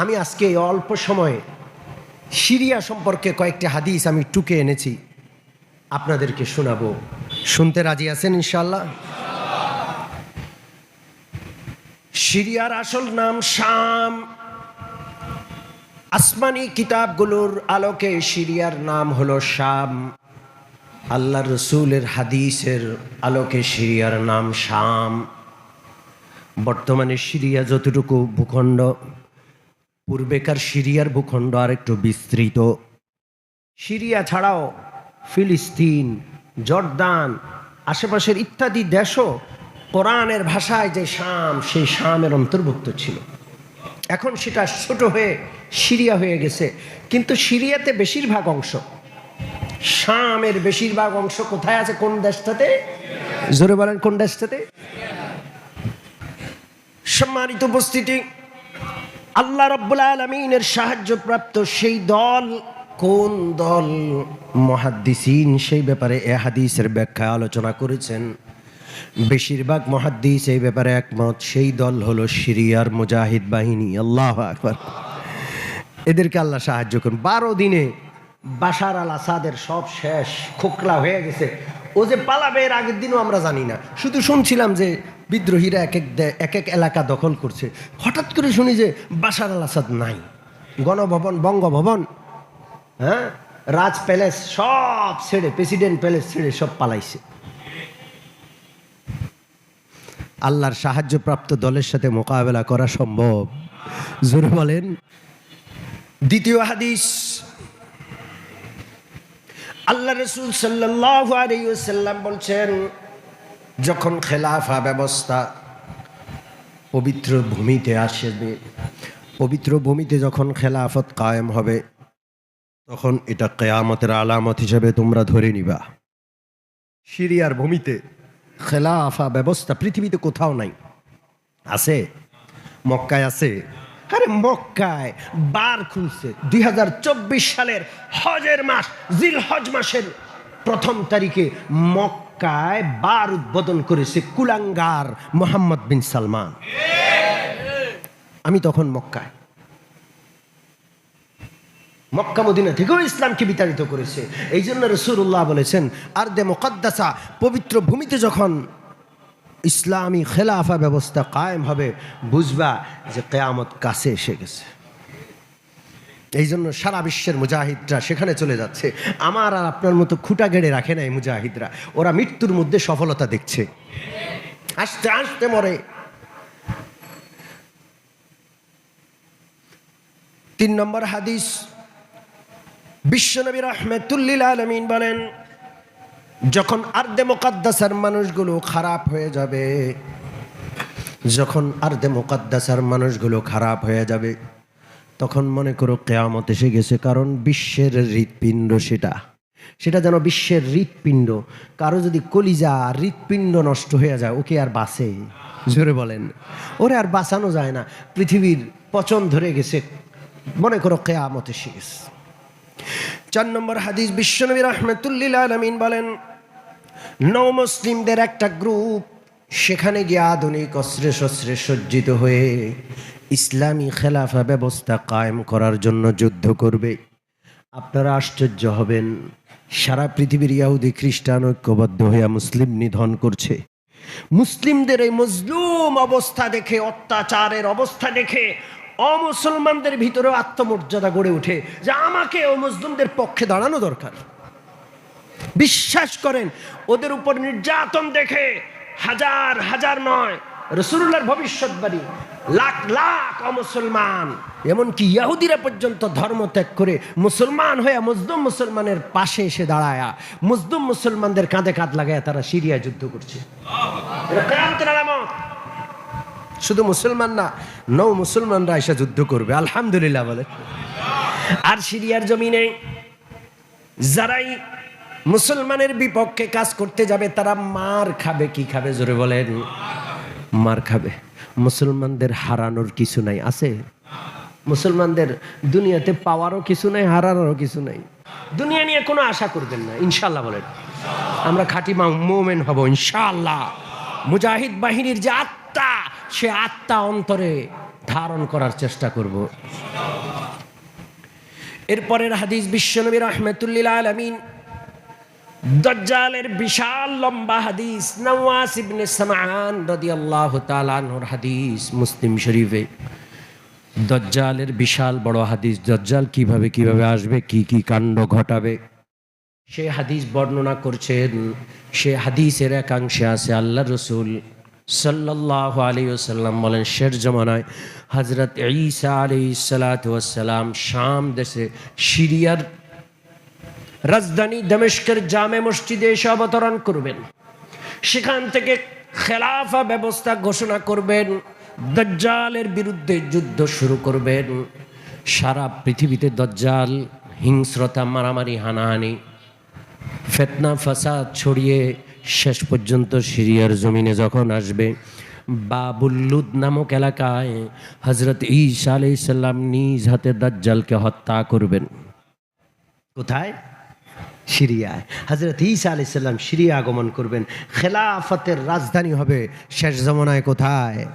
আমি আজকে অল্প সময়ে সিরিয়া সম্পর্কে কয়েকটি হাদিস আমি টুকে এনেছি। আপনাদেরকে শোনাবো। শুনতে রাজি আছেন ইনশাল্লাহ সিরিয়ার আসল নাম শাম। আসমানি কিতাবগুলোর আলোকে সিরিয়ার নাম হলো শাম। আল্লাহ রসুলের হাদিসের আলোকে সিরিয়ার নাম শাম। বর্তমানে সিরিয়া যতটুকু ভূখণ্ড পূর্বেকার সিরিয়ার ভূখণ্ড আর একটু বিস্তৃত। সিরিয়া ছাড়াও ফিলিস্তিন, জর্দান, আশেপাশের ইত্যাদি দেশও কোরআনের ভাষায় যে শাম, সেই শামের অন্তর্ভুক্ত ছিল। এখন সেটা ছোট হয়ে সিরিয়া হয়ে গেছে। কিন্তু সিরিয়াতে বেশিরভাগ অংশ, শামের বেশিরভাগ অংশ কোথায় আছে? কোন দেশটাতে? জোরে বলেন, কোন দেশটাতে? সম্মানিত উপস্থিতি আল্লাহ রব্বুল আলমিনের সাহায্যপ্রাপ্ত সেই দল, কোন দল? মহাদ্দিসিন সেই ব্যাপারে এ হাদিসের ব্যাখ্যা আলোচনা করেছেন। বেশিরভাগ মহাদ্দিস এই ব্যাপারে একমত, সেই দল হলো সিরিয়ার মুজাহিদ বাহিনী। আল্লাহ আকবার। এদেরকে আল্লাহ সাহায্য করুন। বারো দিনে বাশার আল আসাদের সব শেষ, খোকলা হয়ে গেছে। ও যে পালাবে এর আগের দিনও আমরা জানি না। শুধু শুনছিলাম যে বিদ্রোহীরা এক এক এক এক এলাকা দখল করছে। হঠাৎ করে শুনি যে বাশার আল আসাদ নাই। গণভবন, বঙ্গভবন হ্যাঁ? রাজ প্যালেস সব ছেড়ে, প্রেসিডেন্ট প্যালেস ছেড়ে সব পালাইছে। আল্লাহর সাহায্যপ্রাপ্ত দলের সাথে মোকাবেলা করা সম্ভব। জোরে বলেন। দ্বিতীয় হাদিস। আল্লাহ রসুল সাল্লাহ আলাইসাল্লাম বলছেন যখন খেলাফা ব্যবস্থা পবিত্র ভূমিতে আসবে, পবিত্র ভূমিতে যখন খেলাফত কায়েম হবে, তখন এটা কেয়ামতের আলামত হিসেবে তোমরা ধরে নিবা। সিরিয়ার ভূমিতে খেলাফা ব্যবস্থা পৃথিবীতে কোথাও নাই। আছে? মক্কায় আছে? আরে মক্কায় বার খুলছে। দুই হাজার চব্বিশ সালের হজের মাস জিল হজ মাসের প্রথম তারিখে মক্কায় বার উদ্বোধন করেছে কুলাঙ্গার মোহাম্মদ বিন সালমান। আমি তখন মক্কায়। মক্কা মদিনা থেকেও ইসলামকে বিতাড়িত করেছে। এই জন্য রসুল্লাহ বলেছেন আর দে মোকাদ্দাসা পবিত্র ভূমিতে যখন ইসলামী খেলাফা ব্যবস্থা কায়েম হবে, বুঝবা যে কেয়ামত কাছে এসে গেছে। এই জন্য সারা বিশ্বের মুজাহিদরা সেখানে চলে যাচ্ছে। আমার আর আপনার মতো খুঁটা গেড়ে রাখে না এই মুজাহিদরা। ওরা মৃত্যুর মধ্যে সফলতা দেখছে। আস্তে আস্তে মরে। তিন নম্বর হাদিস বিশ্বনবী রহমেতুল্লিল আলমিন বলেন, যখন আর্দে মোকাদ্দাসার মানুষগুলো খারাপ হয়ে যাবে, যখন আর্দে মোকাদ্দাসার মানুষগুলো খারাপ হয়ে যাবে তখন মনে করো কেয়ামত এসে গেছে, কারণ বিশ্বের হৃৎপিণ্ড সেটা। সেটা যেন বিশ্বের হৃৎপিণ্ড। কারও যদি কলিজা হৃৎপিণ্ড নষ্ট হয়ে যায়, ওকে আর বাঁচে। জোরে বলেন। ওরে আর বাঁচানো যায় না। পৃথিবীর পচন ধরে গেছে। মনে করো কেয়ামত এসে গেছে। চার নম্বর হাদিস, বিশ্বনবী রহমতুল্লিল আলমিন বলেন, নৌ মুসলিমদের একটা গ্রুপ সেখানে গিয়ে আধুনিক অস্ত্রে শস্ত্রে সজ্জিত হয়ে ইসলামী খেলাফা ব্যবস্থা কায়েম করার জন্য যুদ্ধ করবে। আপনারা আশ্চর্য হবেন, সারা পৃথিবীর ইয়াহুদি খ্রিস্টান ঐক্যবদ্ধ হইয়া মুসলিম নিধন করছে। মুসলিমদের এই মজলুম অবস্থা দেখে, অত্যাচারের অবস্থা দেখে, অমুসলমানদের ভিতরেও আত্মমর্যাদা গড়ে ওঠে যে আমাকে ও মুসলিমদের পক্ষে দাঁড়ানো দরকার। বিশ্বাস করেন, ওদের উপর নির্যাতন দেখে হাজার হাজার নয় রসুল্লাহর ভবিষ্যৎবাণী লাখ লাখ অমুসলমান, এমনকি ইয়াহুদিরা পর্যন্ত ধর্ম ত্যাগ করে মুসলমান হয়ে মুসলিম মুসলমানের পাশে এসে দাঁড়ায়া, মুসলিম মুসলমানদের কাঁধে কাঁধ লাগায় তারা সিরিয়া যুদ্ধ করছে। শুধু মুসলমান না, নৌ মুসলমানরা এসে যুদ্ধ করবে, আলহামদুলিল্লাহ বলে। আর সিরিয়ার জমিনে যারাই মুসলমানের বিপক্ষে কাজ করতে যাবে, তারা মার খাবে, কি খাবে, জোরে বলেন। মার খাবে। মুসলমানদের হারানোর কিছু নাই, আছে? মুসলমানদের দুনিয়াতে পাওয়ারও কিছু নাই, হারানোরও কিছু নাই। দুনিয়া নিয়ে কোনো আশা করবেন না ইনশাল্লাহ বলেন। আমরা খাঁটি মোমেন হব ইনশাল্লাহ মুজাহিদ বাহিনীর যে আত্মা, সে আত্মা অন্তরে ধারণ করার চেষ্টা করব। এরপরের হাদিস, বিশ্বনবী রহমতুল্লিল আলমিন দজ্জালের বিশাল লম্বা হাদিস নওয়াস ইবনে সামান রাদিয়াল্লাহু তাআলা আনহুর হাদিস মুসলিম শরীফে। দজ্জালের বিশাল বড় হাদিস, দজ্জাল কীভাবে কীভাবে আসবে, কি কি কাণ্ড ঘটাবে? সে হাদিস বর্ণনা করছেন, সে হাদিসের একাংশে আছে আল্লাহ রসুল সাল্লাহ আলী ওসাল্লাম বলেন শের জমানায় হজরত ঈসা আলী সালাতাম শাম দেশে সিরিয়ার রাজধানী দমেশকের জামে মসজিদে এসে অবতরণ করবেন। সেখান থেকে খেলাফা ব্যবস্থা ঘোষণা করবেন। দজ্জালের বিরুদ্ধে যুদ্ধ শুরু করবেন। সারা পৃথিবীতে দজ্জাল, হিংস্রতা, মারামারি, হানাহানি, ফেতনা, ফাসাদ ছড়িয়ে শেষ পর্যন্ত সিরিয়ার জমিনে যখন আসবে বাবুল্লুদ নামক এলাকায় হজরত ঈসা আলাই সাল্লাম নিজ হাতে দাজ্জালকে হত্যা করবেন। কোথায়? সিরিয়ায়। হজরত ঈসা আলি সাল্লাম সিরিয়া আগমন করবেন। খেলাফতের রাজধানী হবে শেষ জমানায় কোথায়?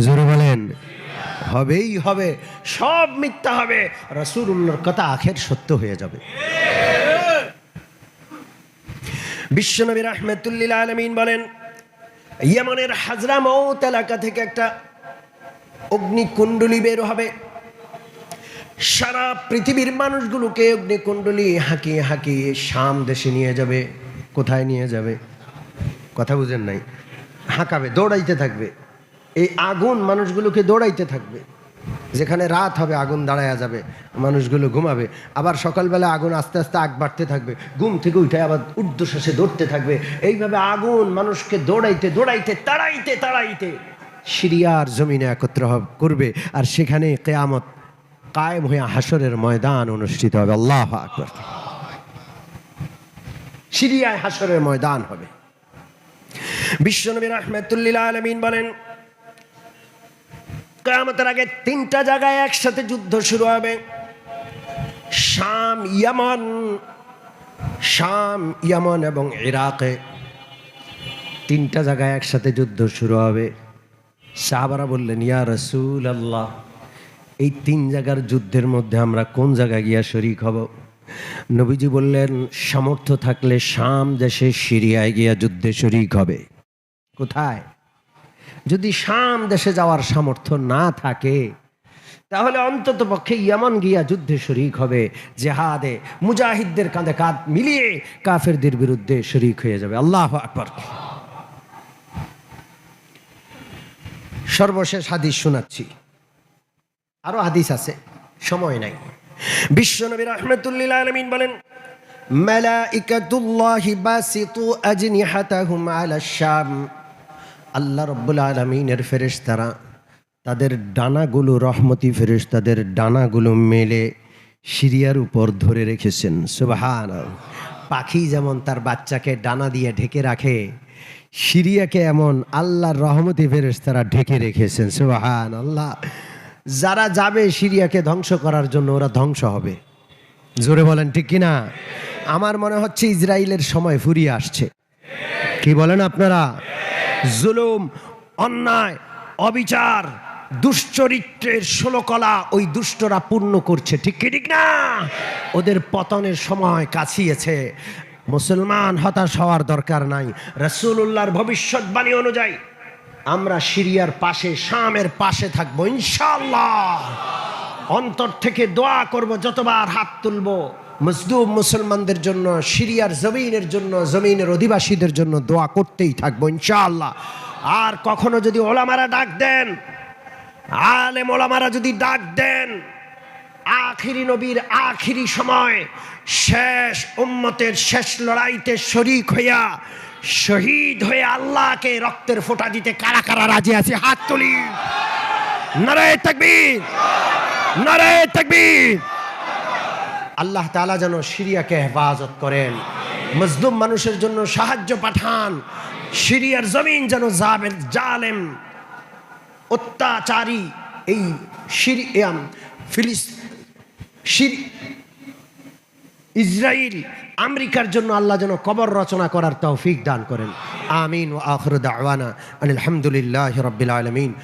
জোরে বলেন। হবেই হবে, সব মিথ্যা হবে। রসুর রসুল্লাহর কথা আখের সত্য হয়ে যাবে। বিশ্বনবী রহমতুল্লিল আলমিন বলেন, ইয়েমনের হাজরা মৌত এলাকা থেকে একটা অগ্নিকুণ্ডলী বের হবে। সারা পৃথিবীর মানুষগুলোকে অগ্নিকুণ্ডলী হাঁকিয়ে হাঁকিয়ে শাম দেশে নিয়ে যাবে, কোথায় নিয়ে যাবে? কথা বুঝেন নাই। হাঁকাবে, দৌড়াইতে থাকবে। এই আগুন মানুষগুলোকে দৌড়াইতে থাকবে। যেখানে রাত হবে, আগুন দাঁড়ায়া যাবে, মানুষগুলো ঘুমাবে। আবার সকালবেলা আগুন আস্তে আস্তে আগ বাড়তে থাকবে, ঘুম থেকে উঠে আবার ঊর্ধ্বশ্বাসে দৌড়তে থাকবে। এইভাবে আগুন মানুষকে দৌড়াইতে দৌড়াইতে, তাড়াইতে তাড়াইতে সিরিয়ার জমিনে একত্র করবে। আর সেখানে কেয়ামত কায়েম হয়ে হাসরের ময়দান অনুষ্ঠিত হবে। আল্লাহ আকবর। সিরিয়ায় হাসরের ময়দান হবে। বিশ্বনবী রহমতুল্লিল আলমিন বলেন, কেয়ামতের আগে তিনটা জায়গায় একসাথে যুদ্ধ শুরু হবে। শাম, ইয়ামন শাম, ইয়ামন এবং ইরাকে। তিনটা জায়গায় একসাথে যুদ্ধ শুরু হবে। সাহাবারা বললেন, ইয়া রসুল আল্লাহ এই তিন জায়গার যুদ্ধের মধ্যে আমরা কোন জায়গায় গিয়া শরিক হব? নবীজি বললেন, সামর্থ্য থাকলে শাম দেশে সিরিয়ায় গিয়া যুদ্ধে শরিক হবে। কোথায়? যদি শাম দেশে যাওয়ার সামর্থ্য না থাকে, তাহলে অন্তত পক্ষে ইয়ামান গিয়া যুদ্ধে শরিক হবে, জেহাদে মুজাহিদদের কাঁধে কাঁধ মিলিয়ে কাফেরদের বিরুদ্ধে শরিক হয়ে যাবে। আল্লাহ আকবর। সর্বশেষ হাদিস শোনাচ্ছি। আরও হাদিস আছে, সময় নাই। বিশ্বনবী রহমতুল্লিল আলমিন বলেন আল্লাহ রব্বুল আলমিনের ফেরেশতারা তাদের ডানাগুলো রহমতি ফেরেশতাদের ডানাগুলো মেলে সিরিয়ার উপর ধরে রেখেছেন। সুবাহান পাখি যেমন তার বাচ্চাকে ডানা দিয়ে ঢেকে রাখে সিরিয়াকে এমন আল্লাহর রহমতি ফেরেশতারা ঢেকে রেখেছেন। সুবাহান আল্লাহ যারা যাবে সিরিয়াকে ধ্বংস করার জন্য ওরা ধ্বংস হবে। জোরে বলেন, ঠিক কিনা? আমার মনে হচ্ছে ইসরায়েলের সময় ফুরিয়ে আসছে। কি বলেন আপনারা? জুলুম, অন্যায়, অবিচার, দুশ্চরিত্রের ষোলকলা ওই দুষ্টরা পূর্ণ করছে। ঠিক কি, ঠিক না? ওদের পতনের সময় কাছিয়েছে। মুসলমান হতাশ হওয়ার দরকার নাই। রসুল্লাহর ভবিষ্যৎবাণী অনুযায়ী আমরা সিরিয়ার পাশে, শামের পাশে থাকব ইনশাল্লাহ অন্তর থেকে দোয়া করব, যতবার হাত তুলবো। মজদুম মুসলমানদের জন্য, সিরিয়ার জমিনের জন্য, জমিনের অধিবাসীদের জন্য দোয়া করতেই থাকব, ইনশাআল্লাহ। আর কখনো যদি ওলামারা ডাক দেন, আলেম ওলামারা যদি ডাক দেন, আখিরি নবীর আখিরি সময় শেষ উম্মতের শেষ লড়াইতে শরিক হইয়া শহীদ হয়ে আল্লাহকে রক্তের ফোঁটা দিতে কারা কারা রাজি আছে? হাত তুলি। নারায় তাকবীর। নারায় তাকবীর। আল্লাহ তাআলা যেন সিরিয়াকে হেফাজত করেন। মজলুম মানুষের জন্য সাহায্য পাঠান। সিরিয়ার জমিন যেন জাবের জালেম, অত্যাচারী এই সিরিয়াম ফিলিস ইসরায়েল আমেরিকার জন্য আল্লাহ যেন কবর রচনা করার তৌফিক দান করেন। আমিন ও আখরুদ আওয়ানা আলহামদুলিল্লাহ রবিল আলমিন।